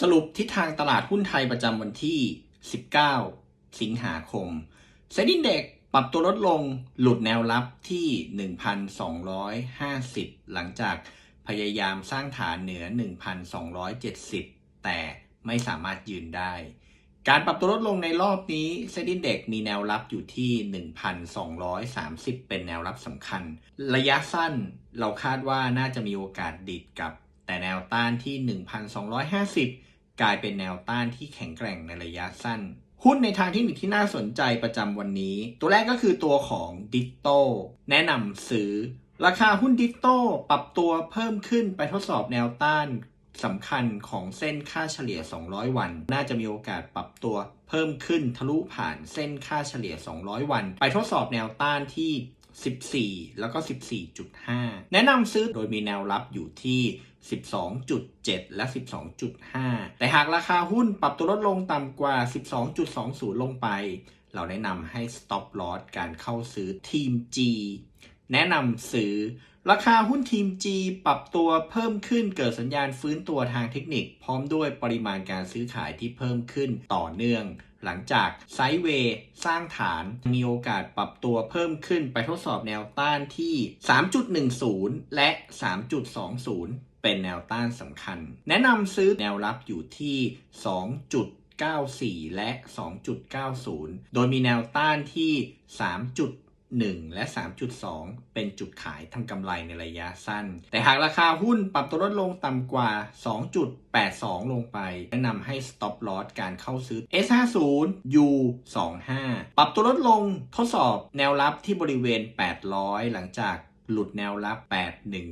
สรุปทิศทางตลาดหุ้นไทยประจำวันที่ 19 สิงหาคมเซ็นดิ้งเด็กปรับตัวลดลงหลุดแนวรับที่ 1,250 หลังจากพยายามสร้างฐานเหนือ 1,270 แต่ไม่สามารถยืนได้ การปรับตัวลดลงในรอบนี้เซ็นดิ้งเด็กมีแนวรับอยู่ที่ 1,230 เป็นแนวรับสำคัญ ระยะสั้นเราคาดว่าน่าจะมีโอกาสดิดกลับ แต่แนวต้านที่ 1,250 กลายเป็นแนวต้านที่แข็งแกร่งในระยะสั้น หุ้นในทางเทคนิคที่น่าสนใจประจำวันนี้ ตัวแรกก็คือตัวของดิโตแนะนำซื้อ ราคาหุ้นดิโตปรับตัวเพิ่มขึ้นไปทดสอบแนวต้านสำคัญของเส้นค่าเฉลี่ย 200 วัน น่าจะมีโอกาสปรับตัวเพิ่มขึ้นทะลุผ่านเส้นค่าเฉลี่ย 200 วัน ไปทดสอบแนวต้านที่ 14 แล้วก็ 14.5 แนะนำซื้อโดยมีแนวรับอยู่ที่ 12.7 และ 12.5 แต่หากราคาหุ้นปรับตัวลดลงต่ำกว่า 12.20 ลงไป เราแนะนำให้ stop loss การเข้าซื้อทีม G แนะนำซื้อ ราคาหุ้นทีม G ปรับตัวเพิ่มขึ้นเกิดสัญญาณฟื้นตัวทางเทคนิค พร้อมด้วยปริมาณการซื้อขายที่เพิ่มขึ้นต่อเนื่อง หลังจากไซด์เวย์สร้างฐานมีโอกาสปรับตัวเพิ่มขึ้นไปทดสอบแนวต้านที่ 3.10 และ 3.20 เป็นแนวต้านสำคัญ แนะนำซื้อแนวรับอยู่ที่ 2.94 และ 2.90 โดยมีแนวต้านที่ 3.1 และ 3.2 เป็นจุดขายทำกำไรในระยะสั้น แต่หากราคาหุ้นปรับตัวลดลงต่ำกว่า 2.82 ลงไป แนะนำให้ stop loss การเข้าซื้อ S50 U25 ปรับตัวลดลงทดสอบแนวรับที่บริเวณ 800 หลังจาก หลุดแนวรับ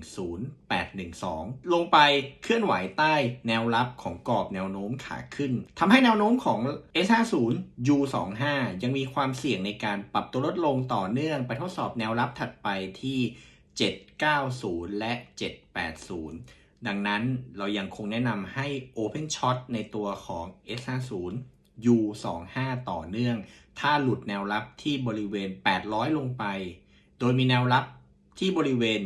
810 812 ลงไปเคลื่อนไหวใต้แนวรับของกรอบแนวโน้มขาขึ้น ทำให้แนวโน้มของ S50 U25 ยังมีความเสี่ยงในการปรับตัวลดลงต่อเนื่องไปทดสอบแนวรับถัดไปที่ 790 และ 780 ดังนั้นเรายังคงแนะนำให้ Open Shot ในตัวของ S50 U25 ต่อเนื่อง ถ้าหลุดแนวรับที่บริเวณ 800 ลงไป โดยมีแนวรับ ที่บริเวณ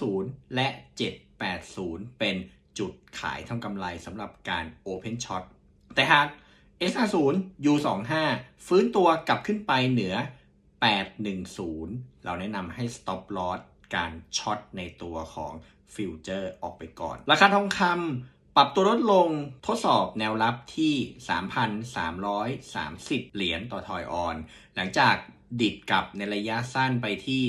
790 และ 780 เป็นจุดขายทำกำไรสำหรับการ Open Shot แต่หาก S50 U25 ฟื้นตัวกลับขึ้นไปเหนือ 810 เราแนะนำให้ Stop Loss การช็อตในตัวของฟิวเจอร์ออกไปก่อน ราคาทองคำปรับตัวลดลงทดสอบแนวรับที่ 3,330 เหรียญต่อทอยออน หลังจาก ดิดกลับในระยะสั้นไปที่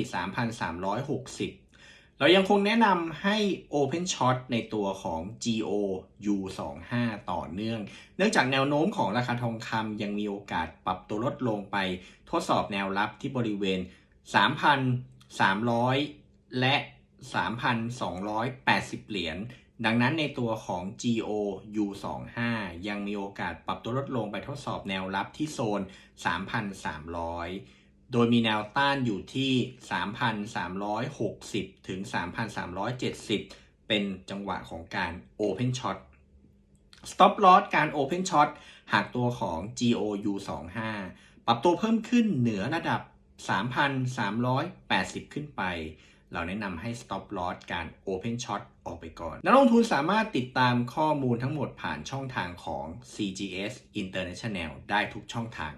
3,360 เรายังคงแนะนำให้ Open Shot ในตัวของ GO U25 ต่อเนื่อง เนื่องจากแนวโน้มของราคาทองคำยังมีโอกาสปรับตัวลดลงไป ทดสอบแนวรับที่บริเวณ 3,300 และ 3,280 เหรียญดังนั้นในตัวของ GO U25 ยังมีโอกาสปรับตัวลดลงไปทดสอบแนวรับที่โซน 3,300 โดยมีแนวต้านอยู่ที่ 3,360 ถึง 3,370 เป็นจังหวะของการ Open Shot Stop Loss การ Open Shot หากตัวของ GOU25 ปรับตัวเพิ่มขึ้นเหนือระดับ 3,380 ขึ้นไป เราแนะนำให้ Stop Loss การ Open Shot ออกไปก่อน นักลงทุนสามารถติดตามข้อมูลทั้งหมดผ่านช่องทางของ CGS International ได้ทุกช่องทาง